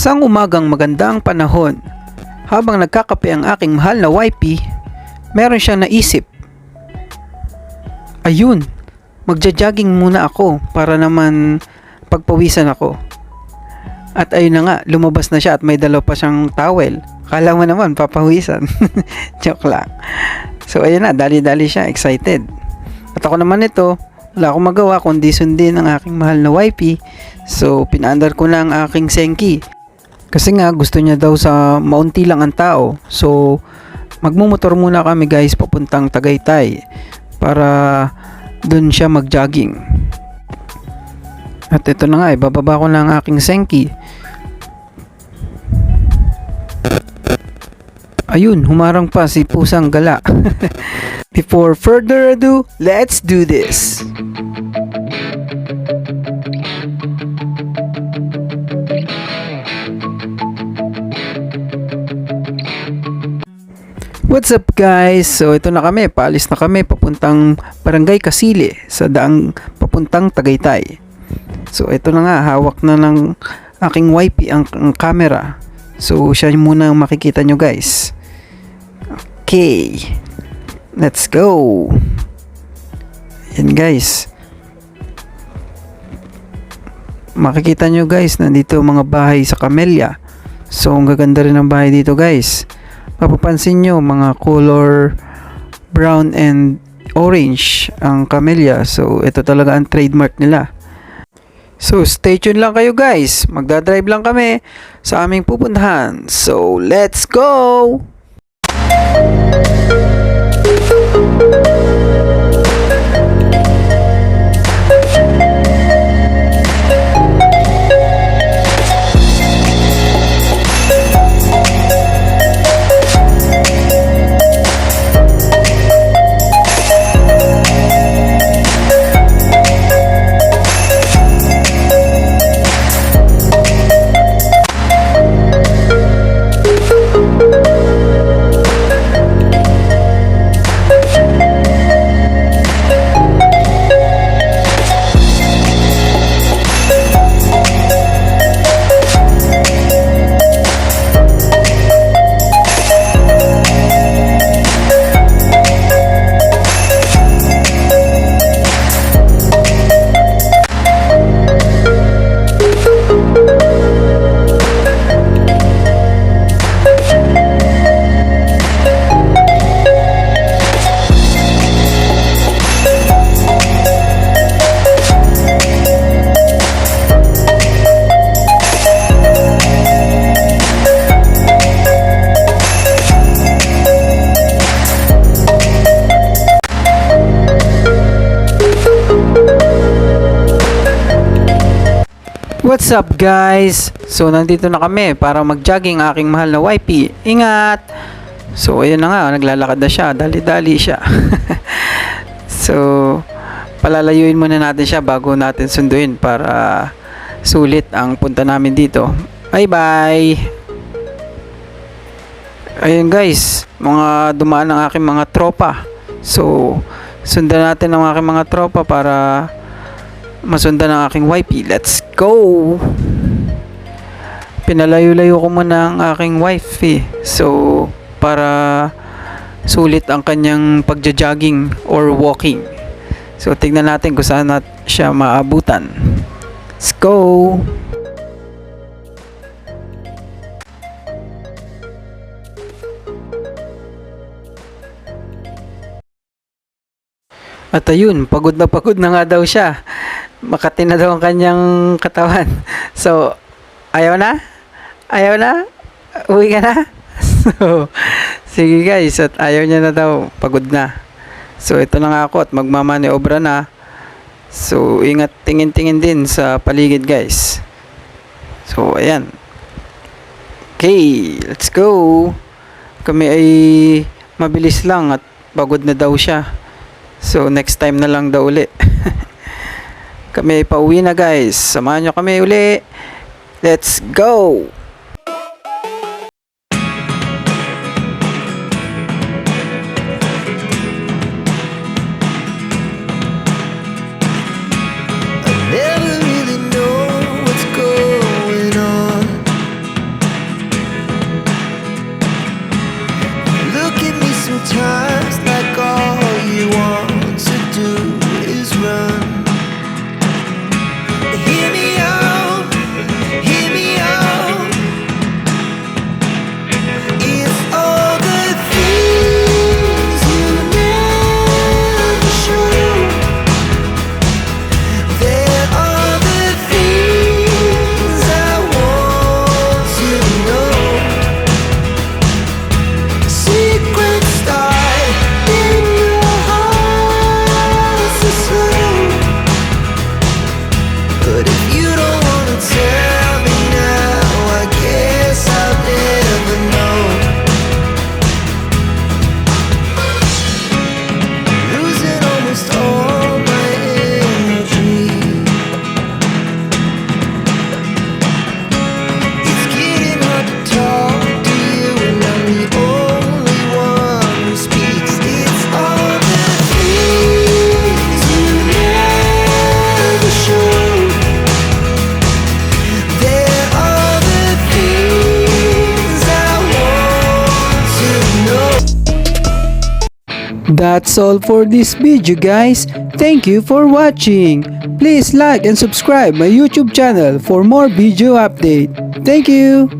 Isang umagang magandang panahon, habang nagkakape ang aking mahal na wifey, meron siyang naisip. Ayun, magja-jogging muna ako para naman pagpawisan ako. At ayun na nga, lumabas na siya at may dalaw pa siyang towel. Kala mo naman, papawisan. Joke lang. So ayun na, dali-dali siya, excited. At ako naman ito, wala akong magawa kundi sundin ang aking mahal na wifey. So pinaandar ko na ang aking senki. Kasi nga gusto niya daw sa maunti lang ang tao. So magmumotor muna kami guys papuntang Tagaytay para dun siya mag-jogging. At ito na nga, ibababa ko na ang aking senki. Ayun, humarang pa si Pusang Gala. Before further ado, let's do this. What's up guys? So ito na kami, paalis na kami papuntang Barangay Kasili sa daang papuntang Tagaytay. So ito na nga, hawak na ng aking wifey ang, ang camera. So siya muna ang makikita nyo guys. Okay. Let's go. Yan guys. Makikita nyo guys, nandito mga bahay sa Camellia. So ang gaganda rin ang bahay dito guys. Mapapansin nyo mga color brown and orange ang Camellia. So ito talaga ang trademark nila. So stay tuned lang kayo guys. Magdadrive lang kami sa aming pupuntahan. So let's go! What's up guys? So nandito na kami para mag-jogging aking mahal na wifey. Ingat! So ayun na nga, naglalakad na siya. Dali-dali siya. so palalayuin muna natin siya bago natin sunduin para sulit ang punta namin dito. Bye bye! Ayun guys, mga dumaan ang aking mga tropa. So sundan natin ang aking mga tropa para masundan ang aking wifey. Let's go! Pinalayo-layo ko muna ang aking wifey. So, para sulit ang kanyang pagja-jogging or walking. So, tignan natin kung saan nat siya maabutan. Let's go! At ayun, pagod na pagod na nga daw siya. Makati na daw ang kanyang katawan. So, ayaw na? Ayaw na? Uwi ka na? So, sige guys, at ayaw niya na daw. Pagod na. So, ito na nga ako at magmamaniobra na. So, ingat tingin-tingin din sa paligid guys. So, ayan. Okay, let's go. Kami ay mabilis lang at pagod na daw siya. So, next time na lang daw uli. kami pauwi na guys. Samahan nyo kami uli. Let's go! That's all for this video guys. Thank you for watching. Please like and subscribe my YouTube channel for more video update. Thank you.